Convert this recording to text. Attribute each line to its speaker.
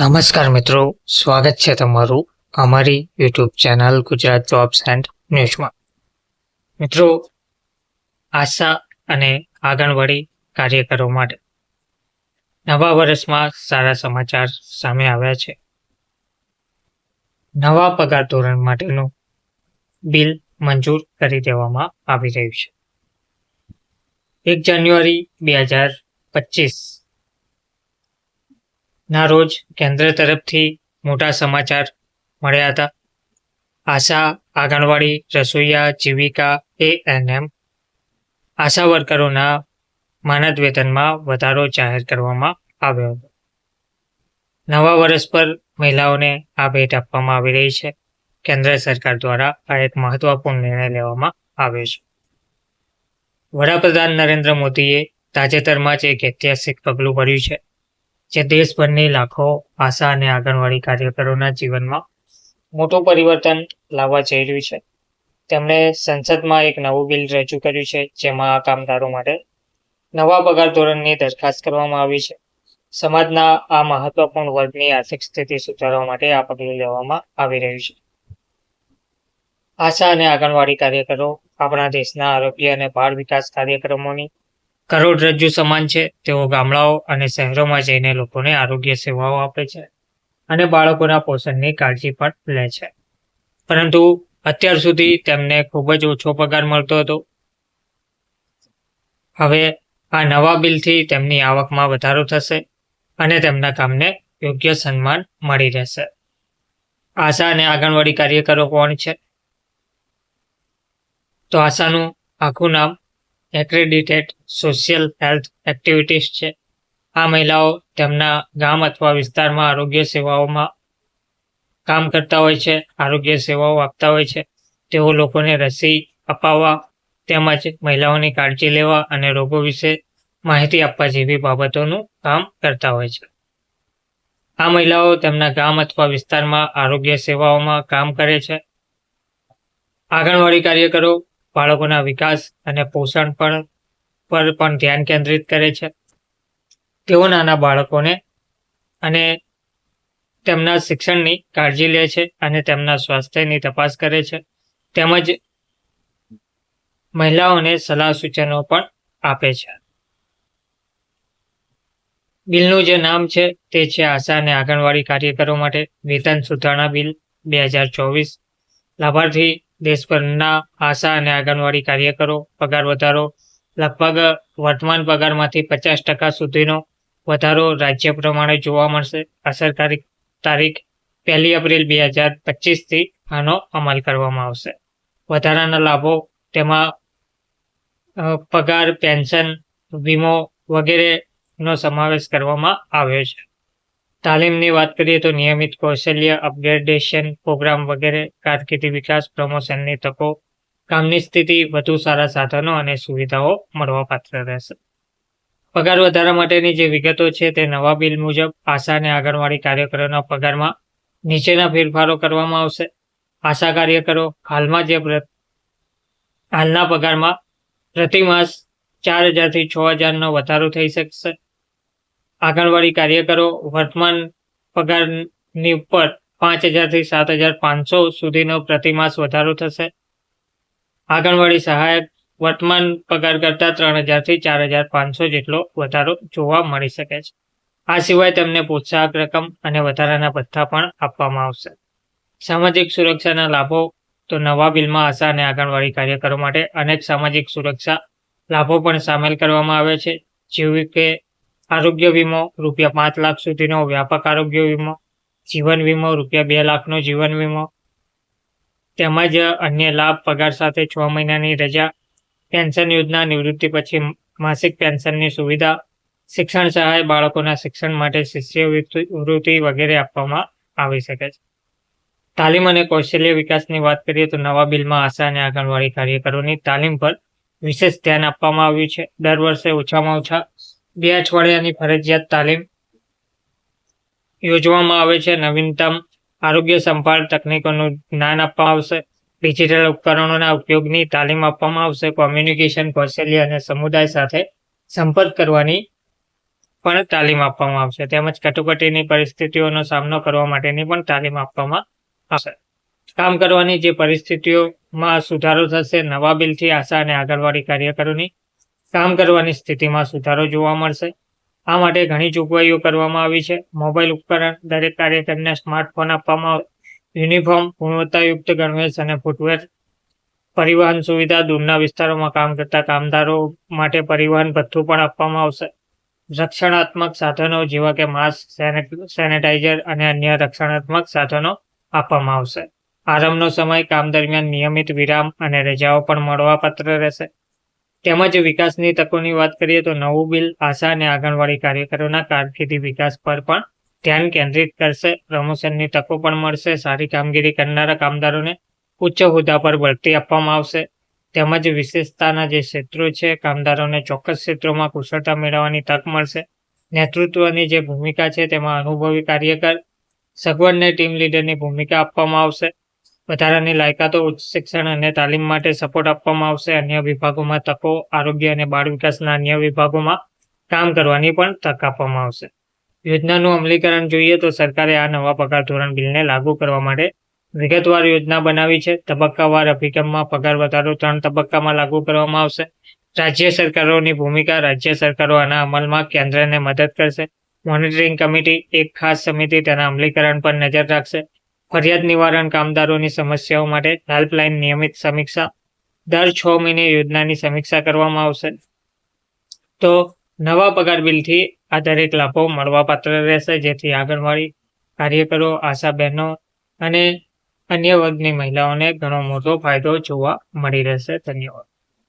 Speaker 1: નમસ્કાર મિત્રો, સ્વાગત છે તમારું અમારી YouTube channel Gujarat jobs and ન્યૂઝમાં. મિત્રો, આશા અને આંગણવાડી કાર્યકરો માટે નવા વર્ષમાં સારા સમાચાર સામે આવ્યા છે. નવા પગાર ધોરણ માટેનું બિલ મંજૂર કરી દેવામાં આવી રહ્યું છે. એક જાન્યુઆરી બે હજાર પચીસ ના રોજ કેન્દ્ર તરફથી મોટા સમાચાર મળ્યા હતા. આશા આંગણવાડી, રસોઈયા, જીવિકા એએનએમ આશા વર્કરોના માનદ વેતનમાં વધારો જાહેર કરવામાં આવ્યો હતો. નવા વર્ષ પર મહિલાઓને આ ભેટ આપવામાં આવી રહી છે. કેન્દ્ર સરકાર દ્વારા આ એક મહત્વપૂર્ણ નિર્ણય લેવામાં આવ્યો છે. વડાપ્રધાન નરેન્દ્ર મોદીએ તાજેતરમાં જ એક ઐતિહાસિક પગલું ભર્યું છે. જે દેશભરની લાખો આશા અને આંગણવાડી કાર્યકરોના જીવનમાં મોટું પરિવર્તન લાવવા જઈ રહ્યું છે. તેમણે સંસદમાં એક નવું બિલ રજૂ કર્યું છે, જેમાં આ કામદારો માટે નવા પગાર ધોરણની દરખાસ્ત કરવામાં આવી છે. સમાજના આ મહત્વપૂર્ણ વર્ગની આર્થિક સ્થિતિ સુધારવા માટે આ પગલું લેવામાં આવી રહ્યું છે. આશા અને આંગણવાડી કાર્યકરો આપણા દેશના આરોગ્ય અને બાળ વિકાસ કાર્યક્રમોની કરોડરજ્જુ સમાન છે. તેઓ ગામડાઓ અને શહેરોમાં જઈને લોકોને આરોગ્ય સેવાઓ આપે છે અને બાળકોના પોષણની કાળજી પણ લે છે. પરંતુ અત્યાર સુધી તેમને ખૂબ જ ઓછો પગાર મળતો હતો. હવે આ નવા બિલથી તેમની આવકમાં વધારો થશે અને તેમના કામને યોગ્ય સન્માન મળી રહેશે. આશા અને આંગણવાડી કાર્યકરો કોણ છે? તો આશાનું આખું નામ એક્રેડિટેડ સોશિયલ હેલ્થ એક્ટિવિટીઝ છે. આ મહિલાઓ તેમના ગામ અથવા વિસ્તારમાં આરોગ્ય સેવાઓમાં કામ કરતા હોય છે, આરોગ્ય સેવાઓ આપતા હોય છે. તેઓ લોકોને રસી અપાવવા તેમજ મહિલાઓની કાળજી લેવા અને રોગો વિશે માહિતી આપવા જેવી બાબતોનું કામ કરતા હોય છે. આ મહિલાઓ તેમના ગામ અથવા વિસ્તારમાં આરોગ્ય સેવાઓમાં કામ કરે છે. આંગણવાડી કાર્યકરો બાળકોના વિકાસ અને પોષણ પર પર પણ ધ્યાન કેન્દ્રિત કરે છે. તેઓ નાના બાળકોને અને તેમના શિક્ષણની કાળજી લે છે અને તેમના સ્વાસ્થ્યની તપાસ કરે છે. તેમજ મહિલાઓને સલાહ સૂચનો પણ આપે છે. બિલનું જે નામ છે તે છે આશા અને આંગણવાડી કાર્યકરો માટે વેતન સુધારણા બિલ બે હજાર ચોવીસ. લાભાર્થી દેશભરના આશા અને આંગણવાડી કાર્યકરો, પગાર વધારો, લગભગ વર્તમાન પગારમાંથી પચાસ ટકા સુધીનો વધારો રાજ્ય પ્રમાણે જોવા મળશે. અસરકારી તારીખ પહેલી એપ્રિલ બે હજાર પચીસથી આનો અમલ કરવામાં આવશે. વધારાના લાભો, તેમાં પગાર, પેન્શન, વીમો વગેરેનો સમાવેશ કરવામાં આવ્યો છે. તાલીમની વાત કરીએ તો નિયમિત કૌશલ્ય અપગ્રેડેશન પ્રોગ્રામ વગેરે, કારકિર્દી વિકાસ પ્રમોશનની તકો, કામની સ્થિતિ, વધુ સારા સાધનો અને સુવિધાઓ મળવાપાત્ર રહેશે. પગાર વધારા માટેની જે વિગતો છે તે નવા બિલ મુજબ આશા અને આંગણવાડી કાર્યકરોના પગારમાં નીચેના ફેરફારો કરવામાં આવશે. આશા કાર્યકરો હાલમાં જે હાલના પગારમાં પ્રતિ માસ ચાર હજારથી છ હજારનો વધારો થઈ શકશે. આંગણવાડી કાર્યકરો વર્તમાન પગારની ઉપર પાંચ હજારથી સાત હજાર પાંચસો સુધીનો પ્રતિમાસ વધારો થશે. આંગણવાડી સહાયક વર્તમાન પગાર કરતાં ત્રણ હજારથી ચાર હજાર પાંચસો જેટલો વધારો જોવા મળી શકે છે. આ સિવાય તેમને પ્રોત્સાહક રકમ અને વધારાના ભથ્થા પણ આપવામાં આવશે. સામાજિક સુરક્ષાના લાભો તો નવા બિલમાં આશા અને આંગણવાડી કાર્યકરો માટે અનેક સામાજિક સુરક્ષા લાભો પણ સામેલ કરવામાં આવે છે. જેવી કે આરોગ્ય વીમો, રૂપિયા પાંચ લાખ સુધીનો વ્યાપક આરોગ્ય વીમો, જીવન વીમો, રૂપિયા બે લાખનો જીવન વીમો. તેમજ અન્ય લાભ, પગાર સાથે છ મહિનાની રજા, પેન્શન યોજના, નિવૃત્તિ પછી માસિક પેન્શનની સુવિધા, શિક્ષણ સહાય બાળકોના શિક્ષણ માટે શિષ્યવૃત્તિ વગેરે આપવામાં આવી શકે છે. તાલીમ અને કૌશલ્ય વિકાસની વાત કરીએ તો નવા બિલમાં આશા અને આંગણવાડી કાર્યકરોની તાલીમ પર વિશેષ ધ્યાન આપવામાં આવ્યું છે. દર વર્ષે ઓછામાં ઓછા બે અઠવાડિયાની ફરજિયાત તાલીમ યોજવામાં આવે છે. નવીનતમ આરોગ્ય સંભાળ તકનીકોનું જ્ઞાન આપવામાં આવશે. ડિજિટલ ઉપકરણોના ઉપયોગની તાલીમ આપવામાં આવશે. કોમ્યુનિકેશન, કૌશલ્ય અને સમુદાય સાથે સંપર્ક કરવાની પણ તાલીમ આપવામાં આવશે. તેમજ કટોકટીની પરિસ્થિતિઓનો સામનો કરવા માટેની પણ તાલીમ આપવામાં આવશે. કામ કરવાની જે પરિસ્થિતિઓમાં સુધારો થશે, નવા બિલથી આશા અને આંગણવાડી કાર્યકરોની કામ કરવાની સ્થિતિમાં સુધારો જોવા મળશે. આ માટે ઘણી જોગવાઈઓ કરવામાં આવી છે. મોબાઈલ ઉપકરણ દરેક કાર્યકરને સ્માર્ટફોન આપવામાં આવે. યુનિફોર્મ ગુણવત્તાયુક્ત ગણવેશ અને ફૂટવેર, પરિવહન સુવિધા દૂરના વિસ્તારોમાં કામ કરતા કામદારો માટે પરિવહન ભથ્થું પણ આપવામાં આવશે. રક્ષણાત્મક સાધનો જેવા કે માસ્ક સેનેટાઈઝર અને અન્ય રક્ષણાત્મક સાધનો આપવામાં આવશે. આરામનો સમય કામ દરમિયાન નિયમિત વિરામ અને રજાઓ પણ મળવાપાત્ર રહેશે. તેમજ વિકાસની તકોની વાત કરીએ તો નવું બિલ, આશા અને આંગણવાડી કાર્યકરોના કારકિર્દી વિકાસ પર પણ ધ્યાન કેન્દ્રિત કરશે. પ્રમોશનની તકો પણ મળશે. સારી કામગીરી કરનારા કામદારોને ઉચ્ચ હોદ્દા પર બઢતી આપવામાં આવશે. તેમજ વિશેષતાના જે ક્ષેત્રો છે, કામદારોને ચોક્કસ ક્ષેત્રોમાં કુશળતા મેળવવાની તક મળશે. નેતૃત્વની જે ભૂમિકા છે, તેમાં અનુભવી કાર્યકર, સગવડને ટીમ લીડરની ભૂમિકા આપવામાં આવશે. વધારાની લાયકાતો, ઉચ્ચ શિક્ષણ અને તાલીમ માટે સપોર્ટ આપવામાં આવશે. અન્ય વિભાગોમાં તકો, આરોગ્ય અને બાળ વિકાસના અન્ય વિભાગોમાં કામ કરવાની પણ તક આપવામાં આવશે. યોજનાનું અમલીકરણ જોઈએ તો સરકારે આ નવા પગાર ધોરણ બિલને લાગુ કરવા માટે વિગતવાર યોજના બનાવી છે. તબક્કાવાર અભિગમમાં પગાર વધારો ત્રણ તબક્કામાં લાગુ કરવામાં આવશે. રાજ્ય સરકારોની ભૂમિકા રાજ્ય સરકારો આના અમલમાં કેન્દ્રને મદદ કરશે. મોનિટરિંગ કમિટી, એક ખાસ સમિતિ તેના અમલીકરણ પર નજર રાખશે. ફરિયાદ નિવારણ કામદારોની સમસ્યાઓ માટે હેલ્પલાઇન નિયમિત સમીક્ષા. દર છ મહિને યોજનાની સમીક્ષા કરવામાં આવશે. તો નવા પગાર બિલથી આ દરેક લાભો મળવાપાત્ર રહેશે, જેથી આંગણવાડી કાર્યકરો આશા બહેનો અને અન્ય વર્ગની મહિલાઓને ઘણો મોટો ફાયદો જોવા મળી રહેશે. ધન્યવાદ.